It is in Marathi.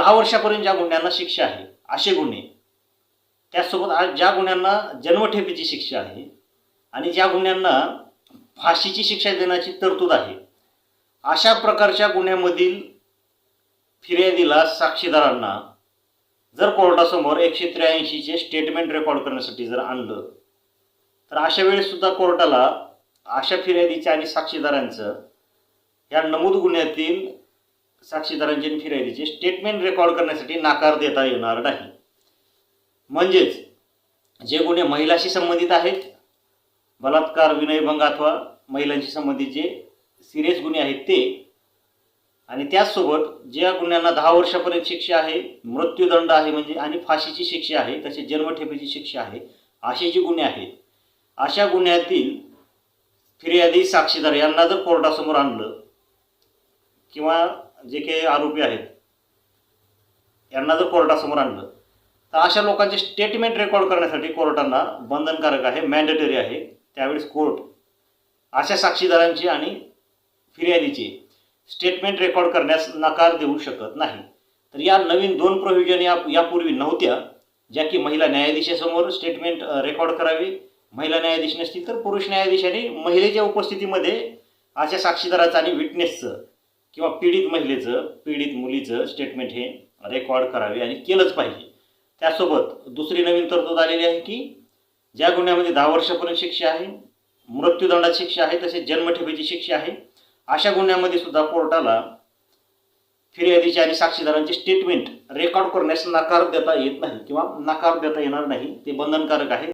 दहा वर्षापर्यंत ज्या गुन्ह्यांना शिक्षा आहे असे गुन्हे त्याचसोबत आज ज्या गुन्ह्यांना जन्मठेपेची शिक्षा आहे आणि ज्या गुन्ह्यांना फाशीची शिक्षा देण्याची तरतूद आहे अशा प्रकारच्या गुन्ह्यामधील फिर्यादीला साक्षीदारांना जर कोर्टासमोर एकशे त्र्याऐंशीचे स्टेटमेंट रेकॉर्ड करण्यासाठी जर आणलं तर अशा वेळेससुद्धा कोर्टाला अशा फिर्यादीच्या आणि साक्षीदारांचं या नमूद गुन्ह्यातील साक्षीदारांची फिर्यादीचे स्टेटमेंट रेकॉर्ड करण्यासाठी नाकार देता येणार नाही. म्हणजेच जे गुन्हे महिलाशी संबंधित आहेत बलात्कार विनयभंग अथवा महिलांशी संबंधित जे सिरियस गुन्हे आहेत ते आणि त्याचसोबत ज्या गुन्ह्यांना दहा वर्षापर्यंत शिक्षा आहे मृत्यूदंड आहे म्हणजे आणि फाशीची शिक्षा आहे तसेच जन्मठेपेची शिक्षा आहे असे जे गुन्हे आहेत अशा गुन्ह्यातील फिर्यादी साक्षीदार यांना जर कोर्टासमोर आणलं किंवा जे काही आरोपी आहेत यांना जर कोर्टासमोर आणलं तर अशा लोकांचे स्टेटमेंट रेकॉर्ड करण्यासाठी कोर्टांना बंधनकारक आहे मॅन्डेटरी आहे. त्यावेळेस कोर्ट अशा साक्षीदारांची आणि फिर्यादीची स्टेटमेंट रेकॉर्ड करण्यास नकार देऊ शकत नाही. तर या नवीन दोन प्रोव्हिजन या यापूर्वी नव्हत्या ज्या की महिला न्यायाधीशासमोर स्टेटमेंट रेकॉर्ड करावी महिला न्यायाधीश नसतील तर पुरुष न्यायाधीशाने महिलेच्या उपस्थितीमध्ये अशा साक्षीदाराचं आणि विटनेसचं किंवा पीडित महिलेचं पीडित मुलीचं स्टेटमेंट हे रेकॉर्ड करावे आणि केलंच पाहिजे. त्यासोबत दुसरी नवीन तरतूद आलेली आहे की ज्या गुन्ह्यामध्ये दहा वर्षापर्यंत शिक्षा आहे मृत्यूदंडाची शिक्षा आहे तसेच जन्मठेपेची शिक्षा आहे अशा गुन्ह्यामध्ये सुद्धा कोर्टाला फिर्यादीचे आणि साक्षीदारांचे स्टेटमेंट रेकॉर्ड करण्यास नकार देता येत नाही किंवा नकार देता येणार नाही ते बंधनकारक आहे.